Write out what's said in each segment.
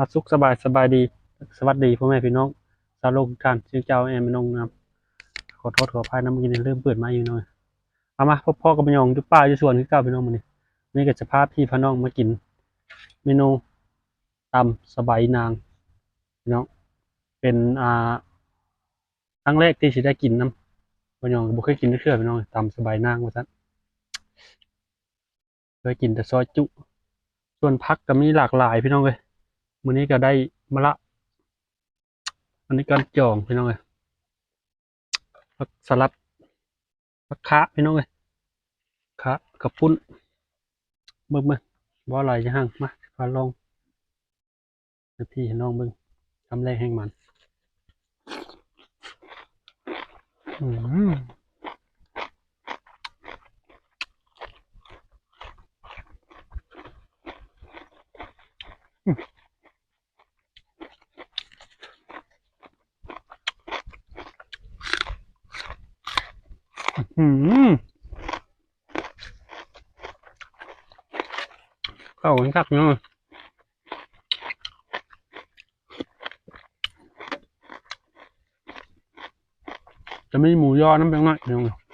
มาสุขสบายสบายดี สวัสดีพ่อแม่พี่น้องสาวโลกทุกท่านชื่อเจ้าแอมพี่น้องนะครับขอโทษขออภัยนะเมื่อกี้เนี่ยเริ่มเปิดมาอยู่หน่อยเอามาพ่อพ่อกับพี่น้องจุป้าอยู่สวนคือเก่าพี่น้องมื้อนี้นี่ก็จะพาพี่พาน้องมากิน เมนูตำสบายนางพี่น้องเป็นอ่าครั้งแรกที่สิได้กินน้ำพี่น้องบ่เคยกินเทื่อพี่น้องตำสบายนางว่าซั่นเคยกินแต่ซอยจุ ส่วนพักก็มีหลากหลายพี่น้องเลย มื้อนี้ก็ได้มะละ อันนี้การจองพี่น้องเลยผักสลัดผักคะพี่น้องเลยคะกับปุ้นเบิ่งเบิ่งบ่อะไรจะห่างมาฟ้าลองให้พี่น้องเบิ่งทำแรกแห้งมัน อืม เข้ากันคักเนาะจะไม่หมูยอน้ำแป้งน้อยเนาะ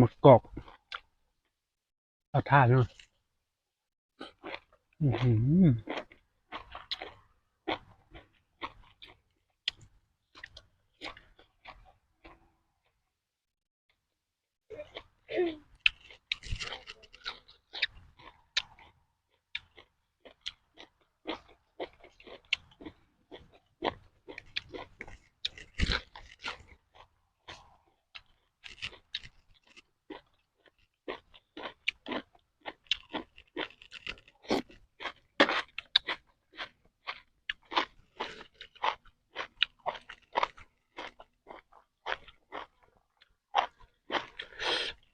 มากรอกเอาท่าเนาะอือ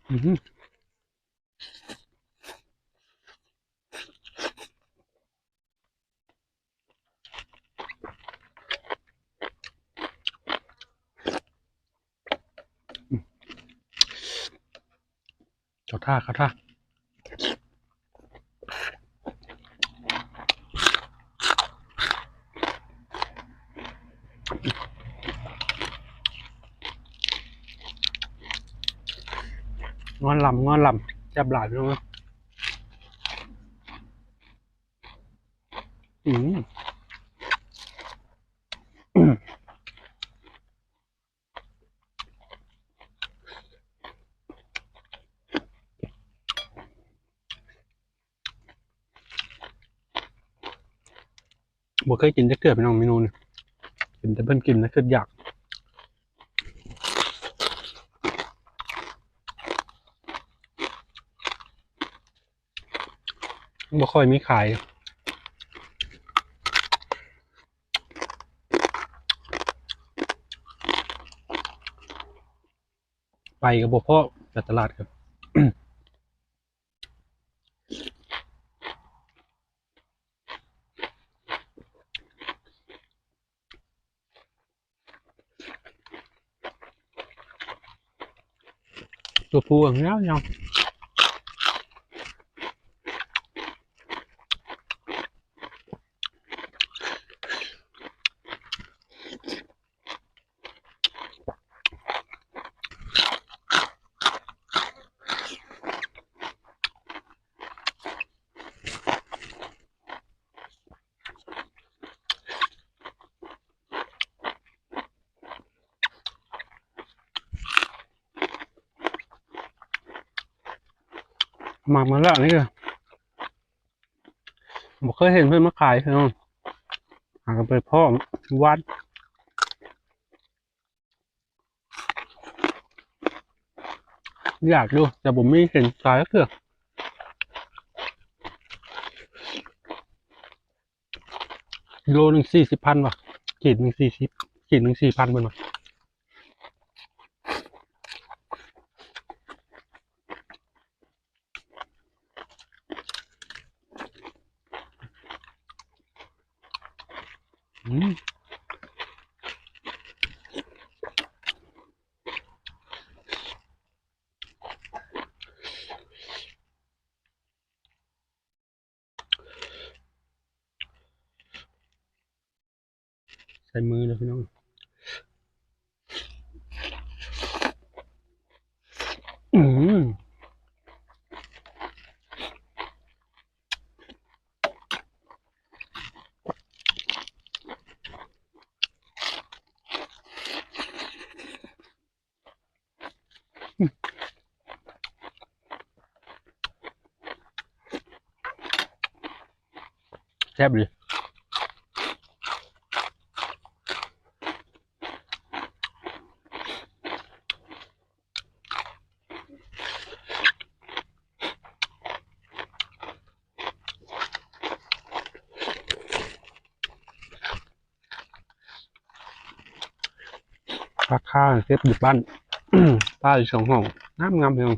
เขาท่าเขาท่างอ นลำงอนลำจับหลายพี่น้องเอ้ยอืมบ่เคยกินจักเทื่อพี่น้องเมนูนี่กินแต่เพิ่นกินแล้วคืออยาก บ่ค่อยมีขายไปกับบ่พ่อจากตลาดครับตัวผู้อย่างเงี้ย หมักมาแล้วนี่ก็บอกเคยเห็นเพื่อนมาขายเพื่อนหากันไปพ่อวัดอยากดู แต่ผมไม่เห็นสายก็คือโลหนึ่งสี่สิบพันว่ะขีดหนึ่งสี่สิบขีดหนึ่งสี่พันเป็นว่ะ ส่มือเลยพี่น้องอืมแซ่บดีราคาเซฟอยู่บ้าน ป้าอยู่สองห้องน้ำงามเพียง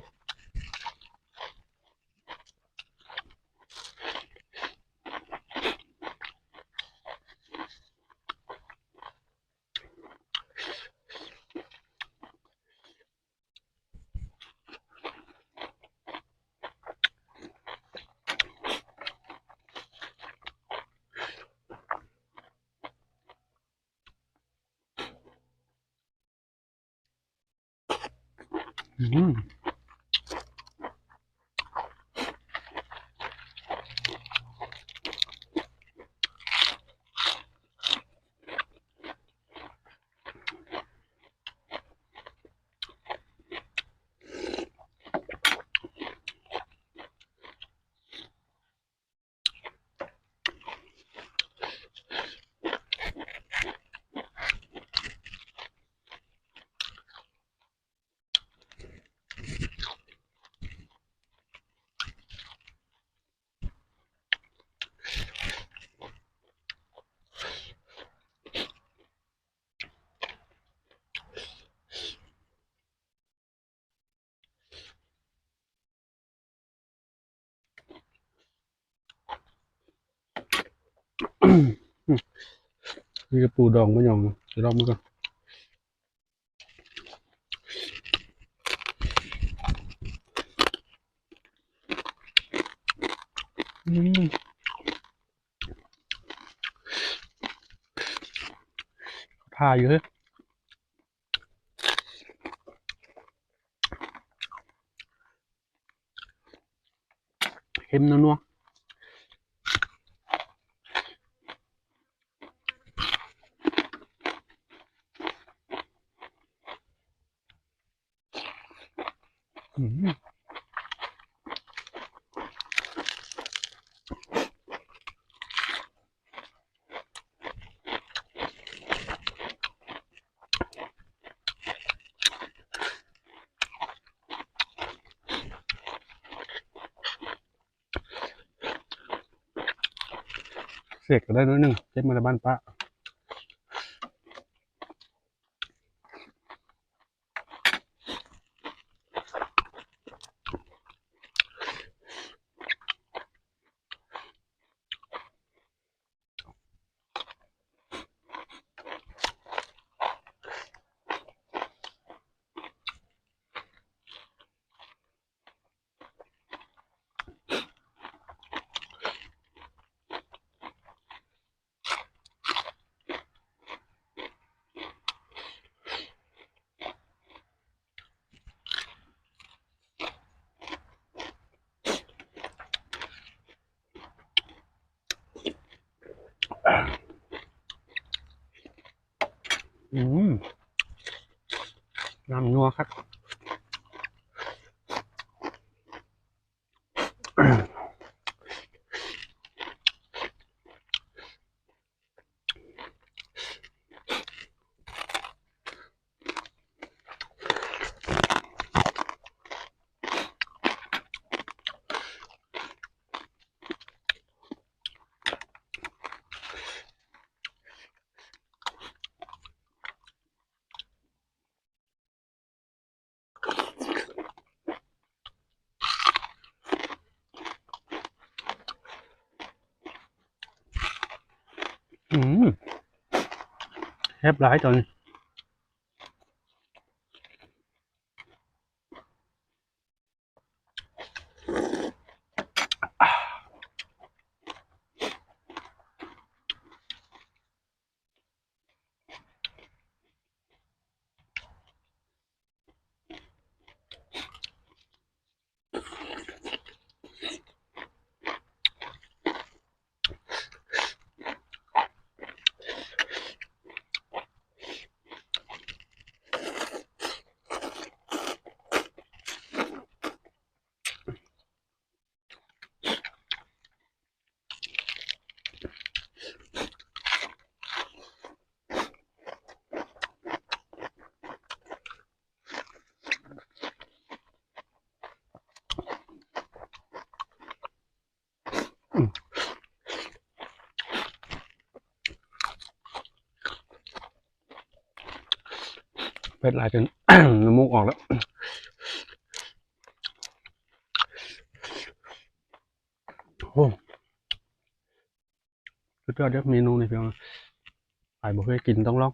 อื มนี่ก็ปูดองมะยองเดี๋ยวลองมาก่อนอืมทาอยู่เฮ้ยเค็มนัวๆอืม เสกก็ได้น้อยหนึ่งเจ็บมาในบ้านป้าอืมน้ำนัว ครับ อืมแฮบหลายตอนนี้ เผ็ดหลายจน น้ำมูกออกแล้วโอ้สุดยอดเด้อเมนูนี่พี่น้องไปบ่เคยกินต้องลอง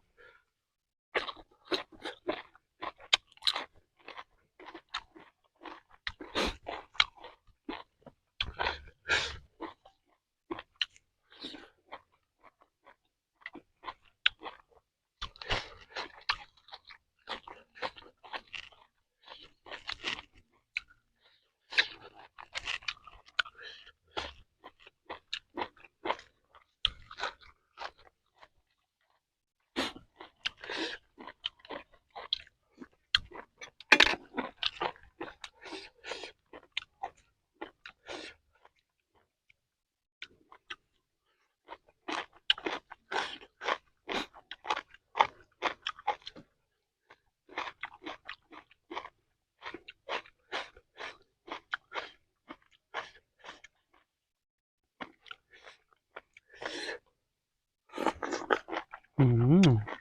อืมอืม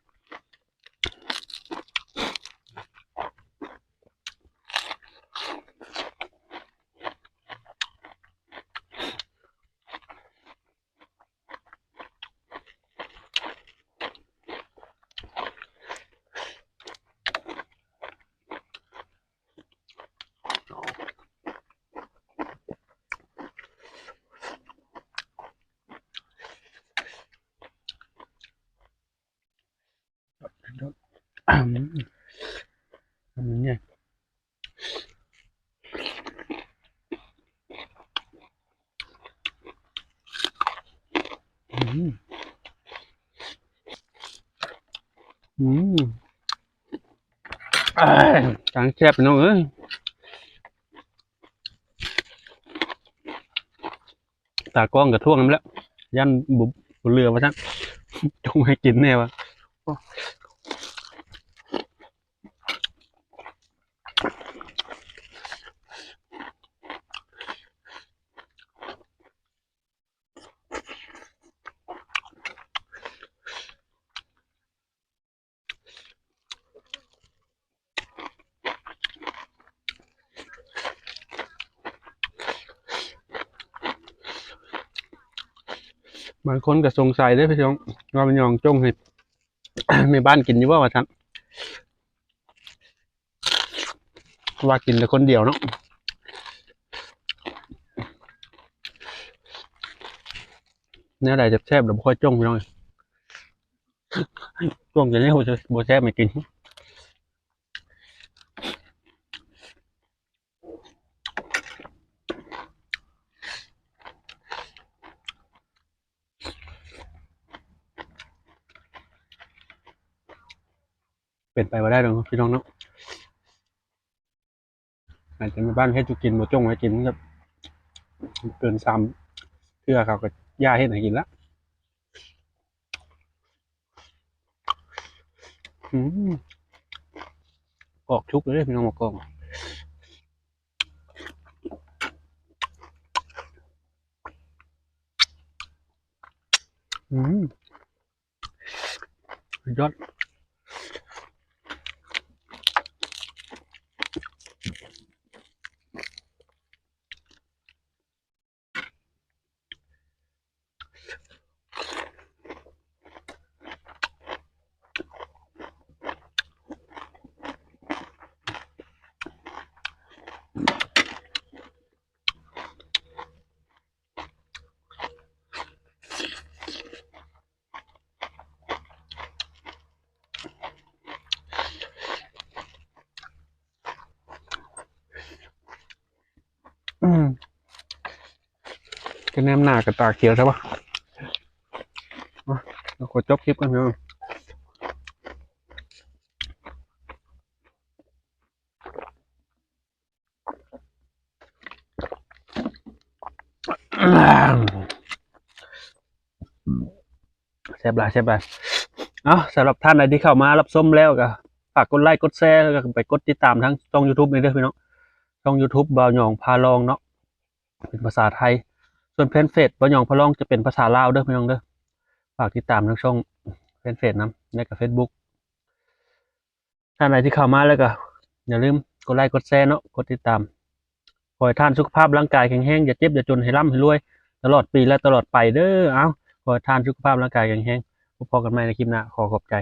อันนี้ เนี่ยอืมอืมอ้ายจางแซ่บไปน้องเอ้ยตากล้องกับท่วงน้ำแล้ว ยันบุบบนเรือมาทั้งจงให้กินแน่วะ บางคนก็สงสัยได้พี่น้องว่ามันยองจงให้ในบ้านกินอยู่ว่าวะท่านว่ากินแต่คนเดียวเนาะแนวใดจะแซ่บหรือบ่ค่อยจงพี่น้องจงจะเนี่ยจะบ่แซ่บไม่กิน เป็นไปว่าได้หรอกพี่น้องเนาะอาจจะมีบ้านให้จุกินบ่จงไว้กินครับเกินซ้ำเพื่อเขาก็ย่าให้ไหนกินละอืมกอกชุกเลยพี่น้องมากอกอืมยอด จะแนมหน้ากับตาเขียวใช่ปะมาเราขอจบคลิปกันพี่น้องแซ่บหลายแซ่บหลายเอาสำหรับท่านใดที่เข้ามารับชมแล้วก็ฝากกดไลค์กดแชร์แล้วก็ไปกดติดตามทั้งช่อง YouTube นี่ด้อพี่น้อง ช่อง YouTube บ่าวหยองพาลองเนาะเป็นภาษาไทย ส่วนเพจเฟซบ่าวหยองพาลองจะเป็นภาษาลาวเด้อพี่น้องเด้อฝากติดตามทั้งช่องเพจเฟซนะและกับ Facebook ท่านใดที่เข้ามาแล้วก็อย่าลืมกดไลค์กดแชร์เนาะกดติดตามขอให้ท่านสุขภาพร่างกายแข็งแรงอย่าเจ็บอย่าจนให้ร่ำให้รวย ตลอดปีและตลอดไปเด้อเอ้าขอให้ท่านสุขภาพร่างกายแข็งแรงพบกันใหม่ในคลิปหน้าขอขอบใจ